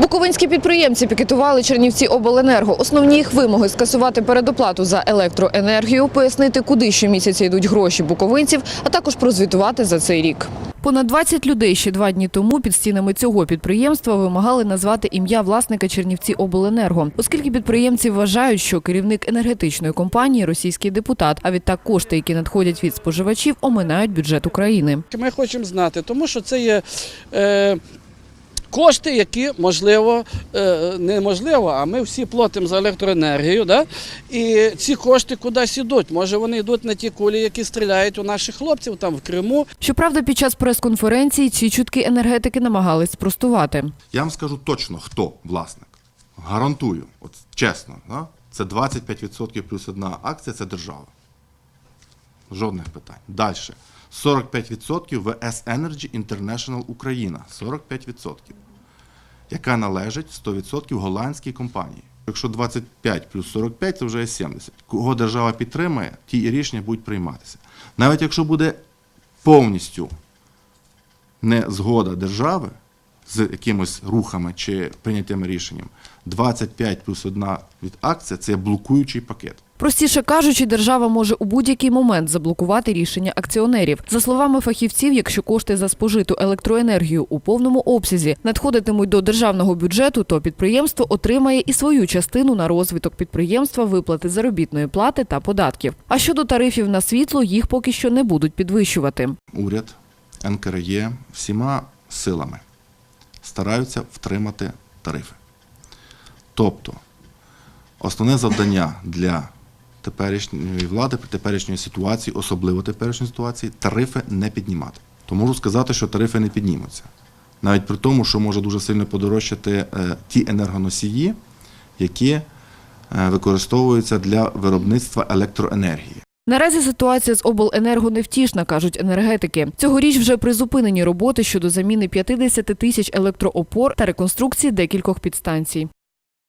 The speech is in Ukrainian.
Буковинські підприємці пікетували Чернівці обленерго. Основні їх вимоги скасувати передоплату за електроенергію, пояснити, куди щомісяця йдуть гроші буковинців, а також прозвітувати за цей рік. Понад 20 людей ще два дні тому під стінами цього підприємства вимагали назвати ім'я власника Чернівці обленерго, оскільки підприємці вважають, що керівник енергетичної компанії російський депутат, а відтак кошти, які надходять від споживачів, оминають бюджет України. Ми хочемо знати, тому що це є е, кошти, які можливо, е, неможливо, а ми всі платимо за електроенергію. Да? І ці кошти кудись йдуть. Може вони йдуть на ті кулі, які стріляють у наших хлопців там в Криму. Щоправда, під час прес-конференції ці чутки енергетики намагались спростувати. Я вам скажу точно, хто власник. Гарантую, от чесно, да? це 25% плюс одна акція це держава. Жодних питань. Далі. 45% VS Energy International Україна. 45%. Яка належить 100% голландській компанії. Якщо 25 плюс 45, це вже є 70. Кого держава підтримує, ті рішення будуть прийматися. Навіть якщо буде повністю не згода держави з якимось рухами чи прийнятими рішенням, 25 плюс 1 від акція це блокуючий пакет. Простіше кажучи, держава може у будь-який момент заблокувати рішення акціонерів. За словами фахівців, якщо кошти за спожиту електроенергію у повному обсязі надходитимуть до державного бюджету, то підприємство отримає і свою частину на розвиток підприємства, виплати заробітної плати та податків. А щодо тарифів на світло, їх поки що не будуть підвищувати. Уряд, НКРЄ всіма силами стараються втримати тарифи. Тобто, основне завдання для теперішньої влади, теперішньої ситуації, особливо теперішньої ситуації, тарифи не піднімати. То можу сказати, що тарифи не піднімуться. Навіть при тому, що може дуже сильно подорожчати е, ті енергоносії, які е, використовуються для виробництва електроенергії. Наразі ситуація з обленерго невтішна, кажуть енергетики. Цьогоріч вже призупинені роботи щодо заміни 50 тисяч електроопор та реконструкції декількох підстанцій.